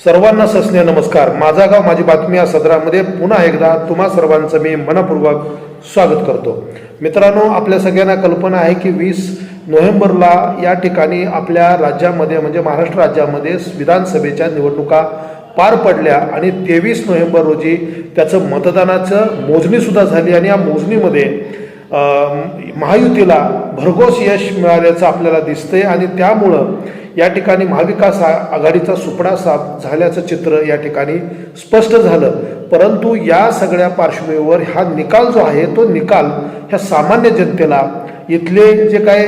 सर्वांना सस्ने नमस्कार. माझा गाव माझी बातमी या सदरामध्ये पुन्हा एकदा तुम्हा सर्वांचं मी मनपूर्वक स्वागत करतो. मित्रांनो आपल्या सगळ्यांना कल्पना आहे की वीस नोव्हेंबरला या ठिकाणी आपल्या राज्यामध्ये म्हणजे महाराष्ट्र राज्यामध्ये विधानसभेच्या निवडणुका पार पडल्या आणि तेवीस नोव्हेंबर रोजी त्याचं मतदानाचं मोजणीसुद्धा झाली आणि या मोजणीमध्ये महायुतीला भरघोस यश मिळाल्याचं आपल्याला दिसतंय आणि त्यामुळं या ठिकाणी महाविकास आघाडीचा सुपडा साफ झाल्याचं चित्र या ठिकाणी स्पष्ट झालं. परंतु या सगळ्या पार्श्वभूमीवर हा निकाल जो आहे तो निकाल ह्या सामान्य जनतेला इथले जे काय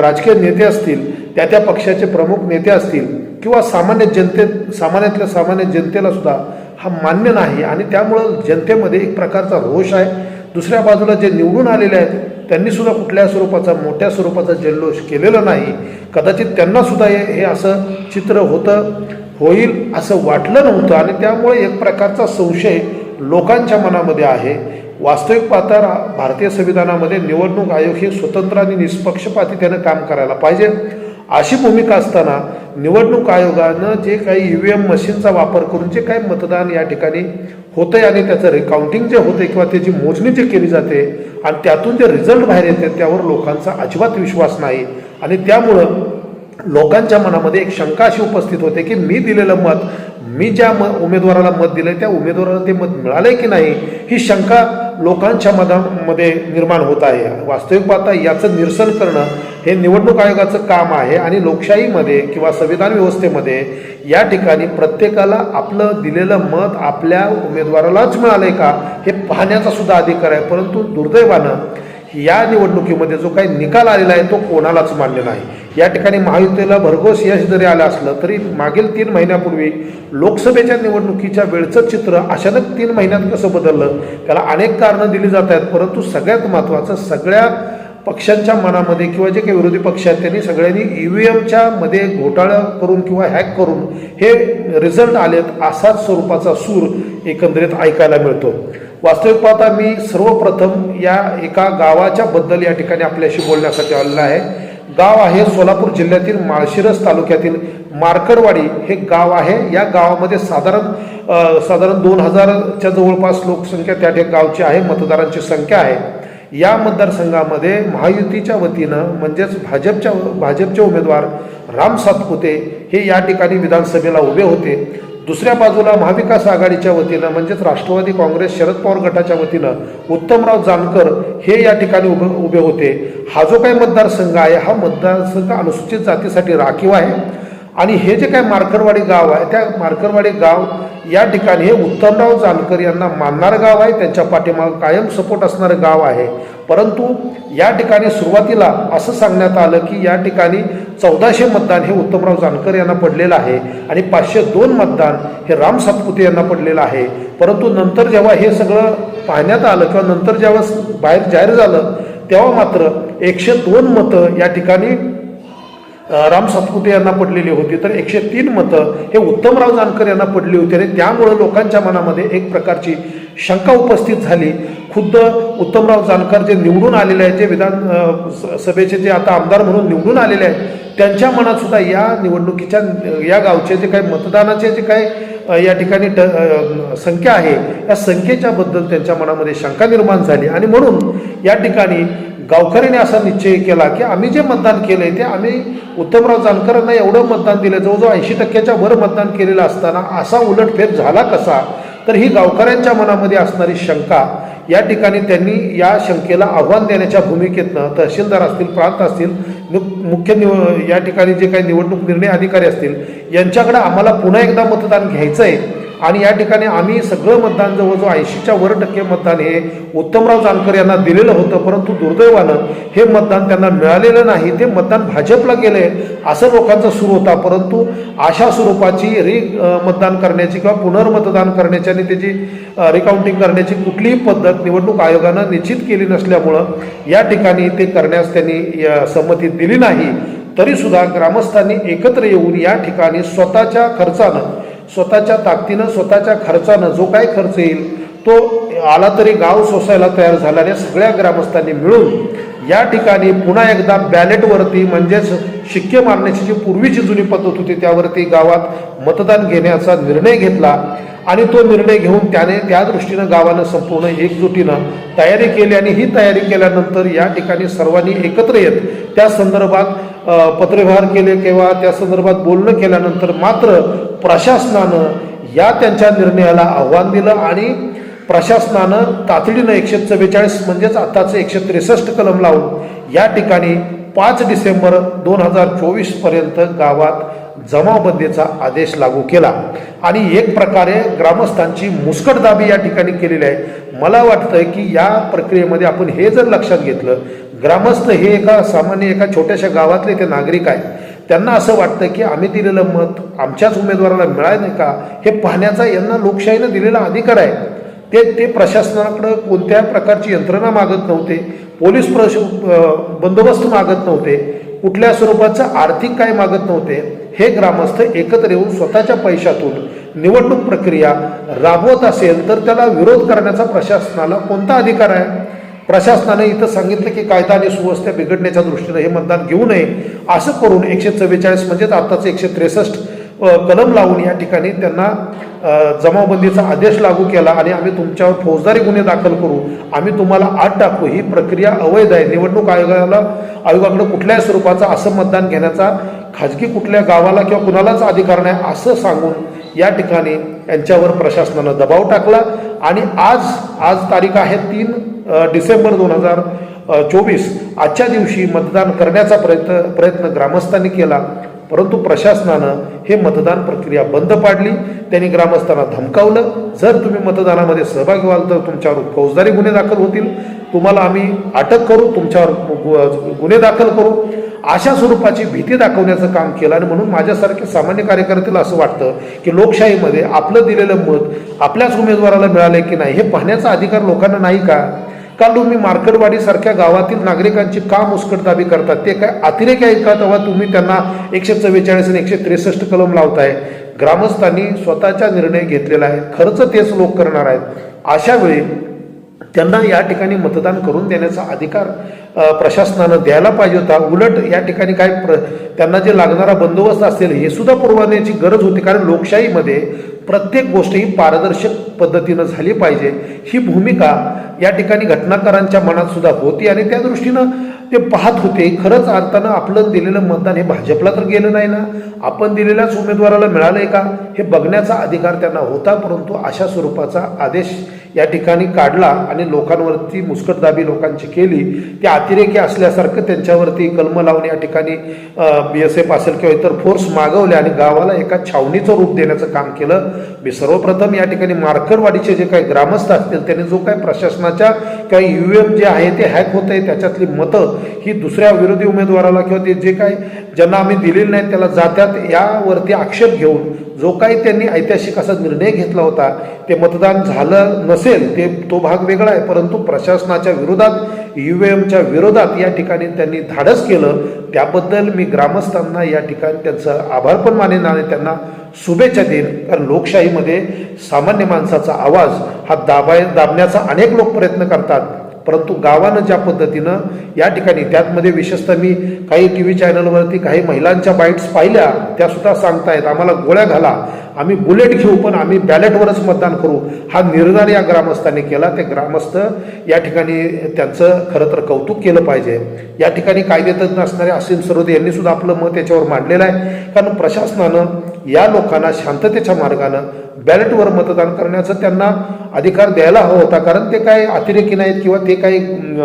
राजकीय नेते असतील त्या त्या पक्षाचे प्रमुख नेते असतील किंवा सामान्य जनते सामान्यातल्या सामान्य जनतेला सुद्धा हा मान्य नाही आणि त्यामुळं जनतेमध्ये एक प्रकारचा रोष आहे. दुसऱ्या बाजूला जे निवडून आलेले आहेत त्यांनी सुद्धा कुठल्या स्वरूपाचा मोठ्या स्वरूपाचा जल्लोष केलेला नाही. कदाचित त्यांना सुद्धा हे हे असं चित्र होतं होईल असं वाटलं नव्हतं. आणि त्यामुळे एक प्रकारचा संशय लोकांच्या मनामध्ये आहे. वास्तविक पाहता भारतीय संविधानामध्ये निवडणूक आयोग हे स्वतंत्र आणि निष्पक्षपाती त्यानं काम करायला पाहिजे. अशी भूमिका असताना निवडणूक आयोगानं जे काही ई व्ही एम मशीनचा वापर करून जे काही मतदान या ठिकाणी होतंय आणि त्याचं रिकाउंटिंग जे होते किंवा त्याची मोजणी जी केली जाते आणि त्यातून जे रिझल्ट बाहेर येते त्यावर लोकांचा अजिबात विश्वास नाही. आणि त्यामुळं लोकांच्या मनामध्ये एक शंका अशी उपस्थित होते की मी दिलेलं मत मी ज्या म उमेदवाराला मत दिलं त्या उमेदवाराला ते मत मिळालंय की नाही ही शंका लोकांच्या मधामध्ये निर्माण होत आहे. वास्तविक पाहता याचं निरसन करणं हे निवडणूक आयोगाचं काम आहे आणि लोकशाहीमध्ये किंवा संविधान व्यवस्थेमध्ये या ठिकाणी प्रत्येकाला आपलं दिलेलं मत आपल्या उमेदवारालाच मिळालं आहे का हे पाहण्याचा सुद्धा अधिकार आहे. परंतु दुर्दैवानं या निवडणुकीमध्ये जो काही निकाल आलेला आहे तो कोणालाच मान्य नाही. या ठिकाणी महायुतीला भरघोस यश जरी आलं असलं तरी मागील तीन महिन्यापूर्वी लोकसभेच्या निवडणुकीच्या वेळचं चित्र अचानक तीन महिन्यात कसं बदललं? त्याला अनेक कारणं दिली जात आहेत परंतु सगळ्यात महत्त्वाचं सगळ्या पक्षांच्या मनामध्ये किंवा जे काही विरोधी पक्ष आहेत त्यांनी सगळ्यांनी ई व्ही एमच्या मध्ये घोटाळा करून किंवा हॅक करून हे रिझल्ट आलेत असाच स्वरूपाचा सूर एकंदरीत ऐकायला मिळतो. वास्तविक पाहता मी सर्वप्रथम या एका गावाच्या बद्दल या ठिकाणी आपल्याशी बोलण्यासाठी आलेला आहे. गाव आहे सोलापूर जिल्ह्यातील माळशिरस तालुक्यातील मार्कडवाडी. हे गाव आहे. या गावामध्ये साधारण साधारण दोन हजारच्या जवळपास लोकसंख्या त्या ठिकाणी गावची आहे. मतदारांची संख्या आहे. या मतदारसंघामध्ये महायुतीच्या वतीनं म्हणजेच भाजपच्या भाजपचे उमेदवार राम सातपुते हे या ठिकाणी विधानसभेला उभे होते. दुसऱ्या बाजूला महाविकास आघाडीच्या वतीनं म्हणजेच राष्ट्रवादी काँग्रेस शरद पवार गटाच्या वतीनं उत्तमराव जानकर हे या ठिकाणी उभे उभे होते. हा जो काही मतदारसंघ आहे हा मतदारसंघ अनुसूचित जातीसाठी राखीव आहे. आणि हे जे काय मारकरवाडी गाव आहे त्या मार्करवाडी गाव या ठिकाणी हे उत्तमराव जानकर यांना मानणारं गाव आहे त्यांच्या पाठीमागं कायम सपोर्ट असणारं गाव आहे. परंतु या ठिकाणी सुरुवातीला असं सांगण्यात आलं की या ठिकाणी चौदाशे मतदान हे उत्तमराव जानकर यांना पडलेलं आहे आणि पाचशे दोन मतदान हे राम सातपुते यांना पडलेलं आहे. परंतु नंतर जेव्हा हे सगळं पाहण्यात आलं किंवा नंतर जेव्हा बाहेर जाहीर झालं तेव्हा मात्र एकशे दोन मतं या ठिकाणी राम सातपुते यांना पडलेली होती. तर एकशे तीन मतं हे उत्तमराव जानकर यांना पडली होती आणि त्यामुळं लोकांच्या मनामध्ये एक प्रकारची शंका उपस्थित झाली. खुद्द उत्तमराव जानकर जे निवडून आलेले आहेत जे विधान स- सभेचे जे आता आमदार म्हणून निवडून आलेले आहेत त्यांच्या मनात सुद्धा या निवडणुकीच्या या गावचे जे काही मतदानाचे जे काही या ठिकाणी ट संख्या आहे या संख्येच्याबद्दल त्यांच्या मनामध्ये शंका निर्माण झाली. आणि म्हणून या ठिकाणी गावकऱ्यांनी असा निश्चय केला की आम्ही जे मतदान केलंय ते आम्ही उत्तमराव जानकरांना एवढं मतदान दिलं जवळजवळ ऐंशी टक्क्याच्या वर मतदान केलेलं असताना असा उलटफेर झाला कसा? तर ही गावकऱ्यांच्या मनामध्ये असणारी शंका. या ठिकाणी त्यांनी या शंकेला आव्हान देण्याच्या भूमिकेतनं तहसीलदार असतील प्रांत असतील मुख्य निव या ठिकाणी जे काही निवडणूक निर्णय अधिकारी असतील यांच्याकडे आम्हाला पुन्हा एकदा मतदान घ्यायचं आहे आणि या ठिकाणी आम्ही सगळं मतदान जवळजवळ ऐंशीच्या वर टक्के मतदान हे उत्तमराव जानकर यांना दिलेलं होतं परंतु दुर्दैवानं हे मतदान त्यांना मिळालेलं नाही. ते मतदान भाजपला गेले असं लोकांचा सुरू होता. परंतु अशा स्वरूपाची रि मतदान करण्याची किंवा पुनर्मतदान करण्याची आणि त्याची रिकाउंटिंग करण्याची कुठलीही पद्धत निवडणूक आयोगानं निश्चित केली नसल्यामुळं या ठिकाणी ते करण्यास त्यांनी संमती दिली नाही. तरीसुद्धा ग्रामस्थांनी एकत्र येऊन या ठिकाणी स्वतःच्या खर्चानं स्वतःच्या ताकदीनं स्वतःच्या खर्चानं जो काय खर्च येईल तो आला तरी गाव सोसायला तयार झाल्याने सगळ्या ग्रामस्थांनी मिळून या ठिकाणी पुन्हा एकदा बॅलेटवरती म्हणजेच शिक्के मारण्याची जी पूर्वीची जुनी पद्धत होती त्यावरती गावात मतदान घेण्याचा निर्णय घेतला. आणि तो निर्णय घेऊन त्याने त्या दृष्टीनं गावानं संपूर्ण एकजुटीनं तयारी केली आणि ही तयारी केल्यानंतर या ठिकाणी सर्वांनी एकत्र येत त्या संदर्भात पत्रव्यवहार केले किंवा त्या संदर्भात बोलणं केल्यानंतर मात्र प्रशासनानं या त्यांच्या निर्णयाला आव्हान दिलं आणि प्रशासनानं तातडीनं एकशे चव्वेचाळीस म्हणजेच आताचं एकशे त्रेसष्ट कलम लावून या ठिकाणी पाच डिसेंबर दोन हजार चोवीसपर्यंत गावात जमावबंदीचा आदेश लागू केला. आणि एक प्रकारे ग्रामस्थांची मुस्कटदाबी या ठिकाणी केलेली आहे. मला वाटतं की या प्रक्रियेमध्ये आपण हे जर लक्षात घेतलं ग्रामस्थ हे एका सामान्य एका छोट्याशा गावातले ते नागरिक आहेत. त्यांना असं वाटतं की आम्ही दिलेलं मत आमच्याच उमेदवाराला मिळालं नाही का हे पाहण्याचा यांना लोकशाहीनं दिलेला अधिकार आहे. ते ते प्रशासनाकडं कोणत्या प्रकारची यंत्रणा मागत नव्हते पोलीस प्रश बंदोबस्त मागत नव्हते कुठल्या स्वरूपाचं आर्थिक काय मागत नव्हते हे ग्रामस्थ एकत्र येऊन स्वतःच्या पैशातून निवडणूक प्रक्रिया राबवत असेल तर त्याला विरोध करण्याचा प्रशासनाला कोणता अधिकार आहे? प्रशासनाने इथं सांगितलं की कायदा आणि सुव्यवस्था बिघडण्याच्या दृष्टीनं हे मतदान घेऊ नये असं करून एकशे चव्वेचाळीस म्हणजेच आत्ताचं एकशे त्रेसष्ट कलम लावून या ठिकाणी त्यांना जमावबंदीचा आदेश लागू केला आणि आम्ही तुमच्यावर फौजदारी गुन्हे दाखल करू. आम्ही तुम्हाला आत टाकू. ही प्रक्रिया अवैध आहे. निवडणूक आयोगाला आयोगाकडे कुठल्याही स्वरूपाचा असं मतदान घेण्याचा खाजगी कुठल्या गावाला किंवा कुणालाच अधिकार नाही असं सांगून या ठिकाणी यांच्यावर प्रशासनानं दबाव टाकला. आणि आज आज तारीख आहे तीन डिसेंबर दोन हजार चोवीस. आजच्या दिवशी मतदान करण्याचा प्रयत्न प्रयत्न ग्रामस्थांनी केला. परंतु प्रशासनानं हे मतदान प्रक्रिया बंद पाडली. त्यांनी ग्रामस्थांना धमकावलं. जर तुम्ही मतदानामध्ये सहभागी व्हाल तर तुमच्यावर फौजदारी गुन्हे दाखल होतील. तुम्हाला आम्ही अटक करू. तुमच्यावर गु- गुन्हे दाखल करू. अशा स्वरूपाची भीती दाखवण्याचं काम केलं आणि म्हणून माझ्यासारखे सामान्य कार्यकर्त्याला असं वाटतं की लोकशाहीमध्ये आपलं दिलेलं मत आपल्याच उमेदवाराला मिळालं की नाही हे पाहण्याचा अधिकार लोकांना नाही का? का तुम्ही मार्कडवाडीसारख्या गावातील नागरिकांची का मुस्कटदाबी करतात? ते काय अतिरेक आहे का? तेव्हा तुम्ही त्यांना एकशे चव्वेचाळीस आणि एकशे त्रेसष्ट कलम लावताय. ग्रामस्थांनी स्वतःचा निर्णय घेतलेला आहे. खर्च तेच लोक करणार आहेत. अशा वेळी त्यांना या ठिकाणी मतदान करून देण्याचा अधिकार प्रशासनानं द्यायला पाहिजे होता. उलट या ठिकाणी काय प्र त्यांना जे लागणारा बंदोबस्त असेल हे सुद्धा पुरवण्याची गरज होती. कारण लोकशाहीमध्ये प्रत्येक गोष्ट ही पारदर्शक पद्धतीनं झाली पाहिजे. ही भूमिका या ठिकाणी घटनाकारांच्या मनात सुद्धा होती आणि त्या दृष्टीनं ते पाहत होते. खरंच अर्थानं आपलं दिलेलं मतदान हे भाजपला तर गेलं नाही ना? आपण दिलेल्याच उमेदवाराला मिळालं आहे का? हे बघण्याचा अधिकार त्यांना होता परंतु अशा स्वरूपाचा आदेश या ठिकाणी काढला आणि लोकांवरती मुस्कटदाबी लोकांची केली. ते अतिरेकी असल्यासारखं त्यांच्यावरती कलम लावून या ठिकाणी बी एस एफ असेल किंवा इतर फोर्स मागवले आणि गावाला एका छावणीचं रूप देण्याचं काम केलं. मी सर्वप्रथम या ठिकाणी मार्कडवाडीचे जे काही ग्रामस्थ असतील त्यांनी जो काही प्रशासनाच्या काही यू एम जे आहे ते हॅक होत आहे त्याच्यातली मतं ही दुसऱ्या विरोधी उमेदवाराला किंवा ते जे काही ज्यांना आम्ही दिलेले नाहीत त्याला जात्यात यावरती आक्षेप घेऊन जो काही त्यांनी ऐतिहासिक असा निर्णय घेतला होता ते मतदान झालं नसेल ते तो भाग वेगळा आहे. परंतु प्रशासनाच्या विरोधात यू एमच्या विरोधात या ठिकाणी त्यांनी धाडस केलं. त्याबद्दल मी ग्रामस्थांना या ठिकाणी त्यांचं आभार पण मानेन आणि त्यांना शुभेच्छा देईन. कारण लोकशाहीमध्ये सामान्य माणसाचा आवाज हा दाबाय दाबण्याचा अनेक लोक प्रयत्न करतात. परंतु गावानं ज्या पद्धतीनं या ठिकाणी त्यातमध्ये विशेषतः मी काही टी व्ही चॅनलवरती काही महिलांच्या बाईट्स पाहिल्या त्यासुद्धा सांगतायत आम्हाला गोळ्या घाला आम्ही बुलेट घेऊ पण आम्ही बॅलेटवरच मतदान करू. हा निर्धार या ग्रामस्थांनी केला ते ग्रामस्थ या ठिकाणी त्यांचं खरं तर कौतुक केलं पाहिजे. या ठिकाणी कायदेतज्ञ असणारे असीम सरोदे यांनी सुद्धा आपलं मत याच्यावर मांडलेलं आहे. कारण प्रशासनानं या लोकांना शांततेच्या मार्गानं बॅलेटवर मतदान करण्याचं त्यांना अधिकार द्यायला हवा होता. कारण ते काय अतिरेकी नाहीत किंवा ते काही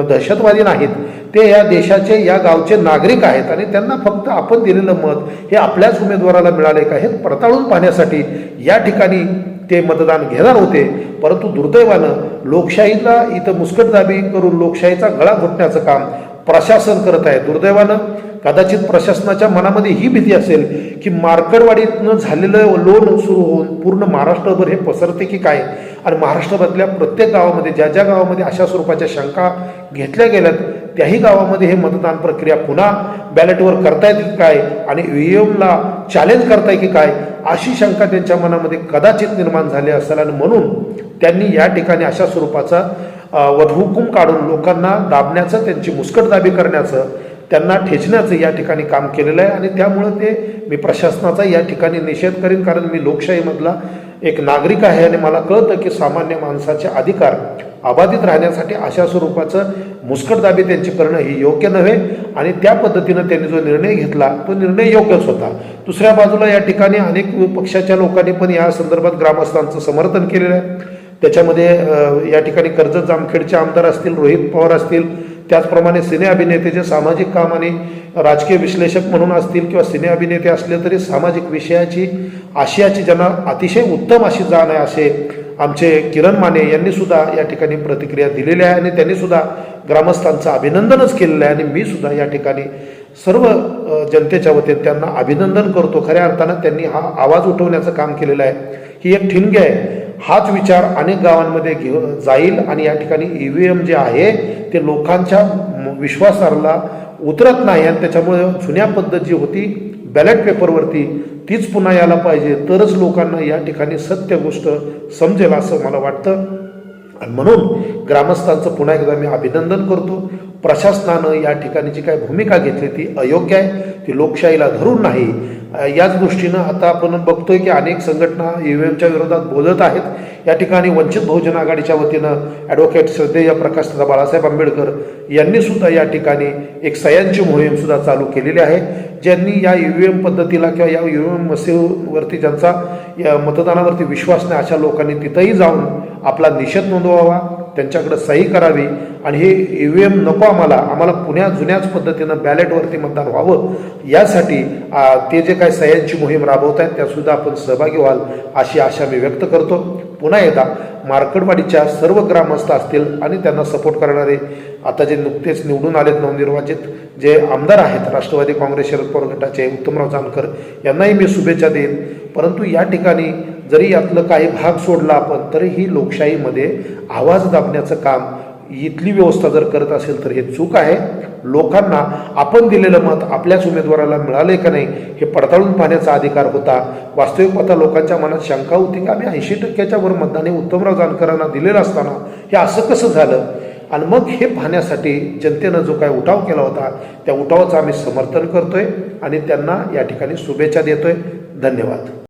दहशतवादी नाहीत ते या देशाचे या गावचे नागरिक आहेत आणि त्यांना फक्त आपण दिलेलं मत हे आपल्याच उमेदवाराला मिळाले का हे पडताळून पाहण्यासाठी या ठिकाणी ते मतदान घेणार होते. परंतु दुर्दैवानं लोकशाहीला इथं मुस्कटदाबी करून लोकशाहीचा गळा घोटण्याचं काम प्रशासन करत आहे. दुर्दैवानं कदाचित प्रशासनाच्या मनामध्ये ही भीती असेल की मार्कडवाडीतनं झालेलं लोन सुरू होऊन पूर्ण महाराष्ट्रभर हे पसरते की काय? आणि महाराष्ट्रातल्या प्रत्येक गावामध्ये ज्या ज्या गावामध्ये अशा स्वरूपाच्या शंका घेतल्या गेल्यात त्याही गावामध्ये हे मतदान प्रक्रिया पुन्हा बॅलेटवर करतायत की काय आणि ईव्हीएमला चॅलेंज करताय की काय अशी शंका त्यांच्या मनामध्ये कदाचित निर्माण झाली असेल आणि म्हणून त्यांनी या ठिकाणी अशा स्वरूपाचा वधहुकूम काढून लोकांना दाबण्याचं त्यांची मुस्कटदाबी करण्याचं त्यांना ठेचण्याचं या ठिकाणी काम केलेलं आहे आणि त्यामुळं ते मी प्रशासनाचा या ठिकाणी निषेध करीन कारण मी लोकशाहीमधला एक नागरिक आहे आणि मला कळतं की सामान्य माणसाचे अधिकार अबाधित राहण्यासाठी अशा स्वरूपाचं मुस्कटदाबी त्यांची करणं ही योग्य नव्हे आणि त्या पद्धतीनं त्यांनी जो निर्णय घेतला तो निर्णय योग्यच होता. दुसऱ्या बाजूला या ठिकाणी अनेक पक्षाच्या लोकांनी पण या संदर्भात ग्रामस्थांचं समर्थन केलेलं आहे. त्याच्यामध्ये या ठिकाणी कर्जत जामखेडचे आमदार असतील रोहित पवार असतील त्याचप्रमाणे सिने अभिनेते जे सामाजिक काम आणि राजकीय विश्लेषक म्हणून असतील किंवा सिने अभिनेते असले तरी सामाजिक विषयाची आशियाची ज्यांना अतिशय उत्तम अशी जाण आहे असे आमचे किरण माने यांनी सुद्धा या ठिकाणी प्रतिक्रिया दिलेली आहे आणि त्यांनी सुद्धा ग्रामस्थांचं अभिनंदनच केलेलं आहे. आणि मी सुद्धा या ठिकाणी सर्व जनतेच्या वतीने त्यांना अभिनंदन करतो. खऱ्या अर्थानं त्यांनी हा आवाज उठवण्याचं काम केलेलं आहे. ही एक ठिणगी आहे. हाच विचार अनेक गावांमध्ये घेऊन जाईल आणि या ठिकाणी ई व्ही एम जे आहे ते लोकांच्या विश्वासाला उतरत नाही आणि त्याच्यामुळे जुन्या पद्धत जी होती बॅलेट पेपरवरती तीच पुन्हा यायला पाहिजे. तरच लोकांना या ठिकाणी सत्य गोष्ट समजेल असं मला वाटतं. आणि म्हणून ग्रामस्थांचं पुन्हा एकदा मी अभिनंदन करतो. प्रशासनानं या ठिकाणी जी काय भूमिका घेतली ती अयोग्य आहे ती लोकशाहीला धरून नाही. याच दृष्टीनं आता आपण बघतोय की अनेक संघटना ईव्हीएमच्या विरोधात बोलत आहेत. या ठिकाणी वंचित बहुजन आघाडीच्या वतीनं ॲडव्होकेट श्रद्धेय प्रकाश दादा बाळासाहेब आंबेडकर यांनी सुद्धा या ठिकाणी एक सह्यांची मोहीम सुद्धा चालू केलेली आहे. ज्यांनी या ईव्हीएम पद्धतीला किंवा या ईव्हीएम मसेवरती ज्यांचा या मतदानावरती विश्वास नाही अशा लोकांनी तिथंही जाऊन आपला निषेध नोंदवावा. त्यांच्याकडं सही करावी आणि हे ई व्ही एम नको आम्हाला. आम्हाला पुण्या जुन्याच पद्धतीनं बॅलेटवरती मतदान व्हावं. यासाठी ते जे काही सह्यांची मोहीम राबवत आहेत त्यासुद्धा आपण सहभागी व्हाल अशी आशा मी व्यक्त करतो. पुन्हा एकदा मार्कडवाडीच्या सर्व ग्रामस्थ असतील आणि त्यांना सपोर्ट करणारे आता जे नुकतेच निवडून आलेत नवनिर्वाचित जे आमदार आहेत राष्ट्रवादी काँग्रेस शरद पवार गटाचे उत्तमराव जानकर यांनाही मी शुभेच्छा देईन. परंतु या ठिकाणी जरी यातलं काही भाग सोडला आपण तरी ही लोकशाहीमध्ये आवाज दाबण्याचं काम इथली व्यवस्था जर करत असेल तर हे चूक आहे. लोकांना आपण दिलेलं मत आपल्याच उमेदवाराला मिळाले का नाही हे पडताळून पाहण्याचा अधिकार होता. वास्तविक पाहता लोकांच्या मनात शंका होती की आम्ही ऐंशी टक्क्याच्या वर मतदान हे उत्तमराव जानकरांना दिलेलं असताना हे असं कसं झालं? आणि मग हे पाहण्यासाठी जनतेनं जो काय उठाव केला होता त्या उठावाचं आम्ही समर्थन करतोय आणि त्यांना या ठिकाणी शुभेच्छा देतोय. धन्यवाद.